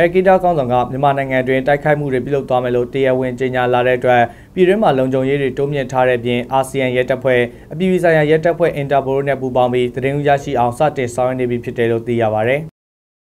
အဲကီတာကောင်းဆောင်ကမြန်မာနိုင်ငံတွင်တိုက်ခိုက်မှုတွေပြုလုပ်သွားမယ်လို့တရားဝင်ကြေညာလာတဲ့အတွက်ပြည်တွင်းမှာလုံခြုံရေးတွေတိုးမြင့်ထားတဲ့ပြင်အာဆီယံရဲတပ်ဖွဲ့အပြည်ပြည်ဆိုင်ရာရဲတပ်ဖွဲ့အင်တာပိုနဲ့ပူးပေါင်းပြီးတရင်ရရှိအောင်စတင်ဆောင်ရွက်နေပြီဖြစ်တယ်လို့သိရပါဗျ။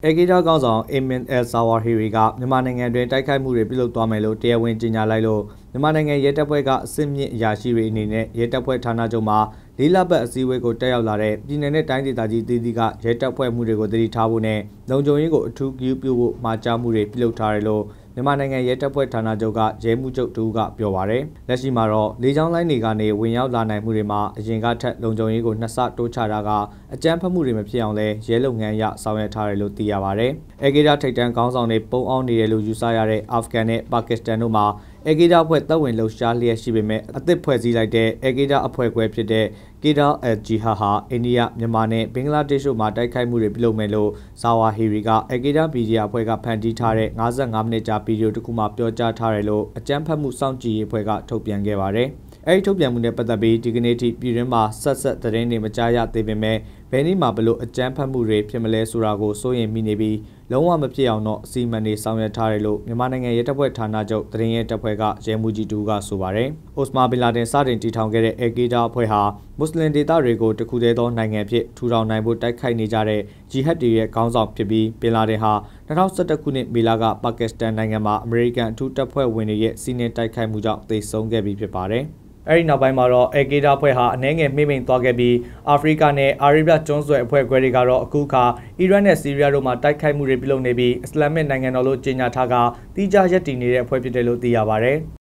အေဂီတာကောင်းဆောင်အီမင်အယ်ဆာဝါဟီရီကမြန်မာနိုင်ငံတွင်တိုက်ခိုက်မှုတွေပြုလုပ်သွားမယ်လို့တရားဝင်ကြေညာလိုက်လို့မြန်မာနိုင်ငံရဲတပ်ဖွဲ့ကအစစ်မြင့်အရာရှိတွေအနေနဲ့ရဲတပ်ဖွဲ့ဌာနချုပ်မှာလေးလပတ်အစည်းအဝေးကိုတက်ရောက်လာတဲ့ပြည်내နဲ့တိုင်းဒေသကြီးတည်တည်ကရဲတပ်ဖွဲ့မှုတွေကိုတတိထားဖို့နဲ့လုံခြုံရေးကိုအထူးပြုပြုဖို့မှာကြားမှုတွေပြုလုပ်ထားတယ်လို့ မြန်မာနိုင်ငံရဲတပ်ဖွဲ့ဌာနချုပ်ကရဲမှုချုပ်တူကပြောပါရယ်လက်ရှိမှာတော့လေကြောင်းလိုင်းတွေကနေဝင်ရောက်လာနိုင်မှုတွေမှာအရင်ကထက်လုံခြုံရေးကိုနှစ်ဆတိုးချတာကအကြမ်းဖက်မှုတွေမဖြစ်အောင်လဲရဲလုပ်ငန်းရဆောင်ရွက်ထားတယ်လို့သိရပါရယ်အေဂေဒါထိတ်တန်းခေါင်းဆောင်တွေပုံအောင်နေတယ်လို့ယူဆရတဲ့အာဖဂန်နဲ့ပါကစ္စတန်တို့မှာ အေဂေဒါအဖွဲ့တပ်ဝင်လှုပ်ရှားလျက်ရှိပေမဲ့အသစ်ဖွဲ့စည်းလိုက်တဲ့အေဂေဒါအဖွဲ့ခွဲဖြစ်တဲ့ကေဒါအယ်ဂျီဟာဟာအိန္ဒိယမြန်မာနဲ့ဘင်္ဂလားဒေ့ရှ်တို့မှာတိုက်ခိုက်မှုတွေပြုလုပ်မယ်လို့ဇာဝါဟီရီကအေဂေဒါဗီဒီယိုအဖွဲ့ကဖန်တီးထားတဲ့55မိနစ်ကြာဗီဒီယိုတစ်ခုမှပြောကြားထားတယ်လို့အကြမ်းဖက်မှုစောင့်ကြည့်ရေးအဖွဲ့ကထုတ်ပြန်ခဲ့ပါတယ်။အဲဒီထုတ်ပြန်မှုနဲ့ပတ်သက်ပြီးဒီကနေ့ထိပြည်တွင်းမှာဆက်ဆက်သတင်းတွေမကြားရသေးပေမဲ့ဘယ်နည်းမှာဘလို့အကြမ်းဖက်မှုတွေဖြစ်မလဲဆိုတာကိုစိုးရိမ်မိနေပြီးလုံးဝမဖြစ်အောင်တော့အစီအမံတွေဆောင်ရွက်ထားတယ်လို့မြန်မာနိုင်ငံရဲတပ်ဖွဲ့ဌာနချုပ်သတင်းရဲတပ်ဖွဲ့ကရဲမှုကြီးတူကဆိုပါတယ်။အိုစမာဘင်လာဒင်စတင်တည်ထောင်ခဲ့တဲ့အေဂီဒါအဖွဲ့ဟာမွတ်စလင်ဒေသတွေကိုတခုတည်းသောနိုင်ငံဖြစ်ထူထောင်နိုင်ဖို့တိုက်ခိုက်နေကြတဲ့ဂျီဟက်တွေရဲ့ခေါင်းဆောင်ဖြစ်ပြီးဘင်လာဒင်ဟာ2011ခုနှစ်မေလကပါကစ္စတန်နိုင်ငံမှာအမေရိကန်အထူးတပ်ဖွဲ့ဝင်တွေရဲ့စီးနင်းတိုက်ခိုက်မှုကြောင့်သေဆုံးခဲ့ပြီးဖြစ်ပါတယ်။ အဲဒီနောက်ပိုင်းမှာတော့အေကေဒါဖွဲ့ဟာအနှဲငယ်မှိမ့်မိန်သွားခဲ့ပြီးအာဖရိကနဲ့အာရေဗျကျွန်းဆွယ်အဖွဲ့ခွဲတွေကတော့အခုခါအီရတ်နဲ့ဆီးရီးယားတို့မှာတိုက်ခိုက်မှုတွေပြုလုပ်နေပြီးအစ္စလာမစ်နိုင်ငံတော်လို့ကြေညာထားကတိကျရက်တည်နေတဲ့အဖွဲ့ဖြစ်တယ်လို့သိရပါဗျ။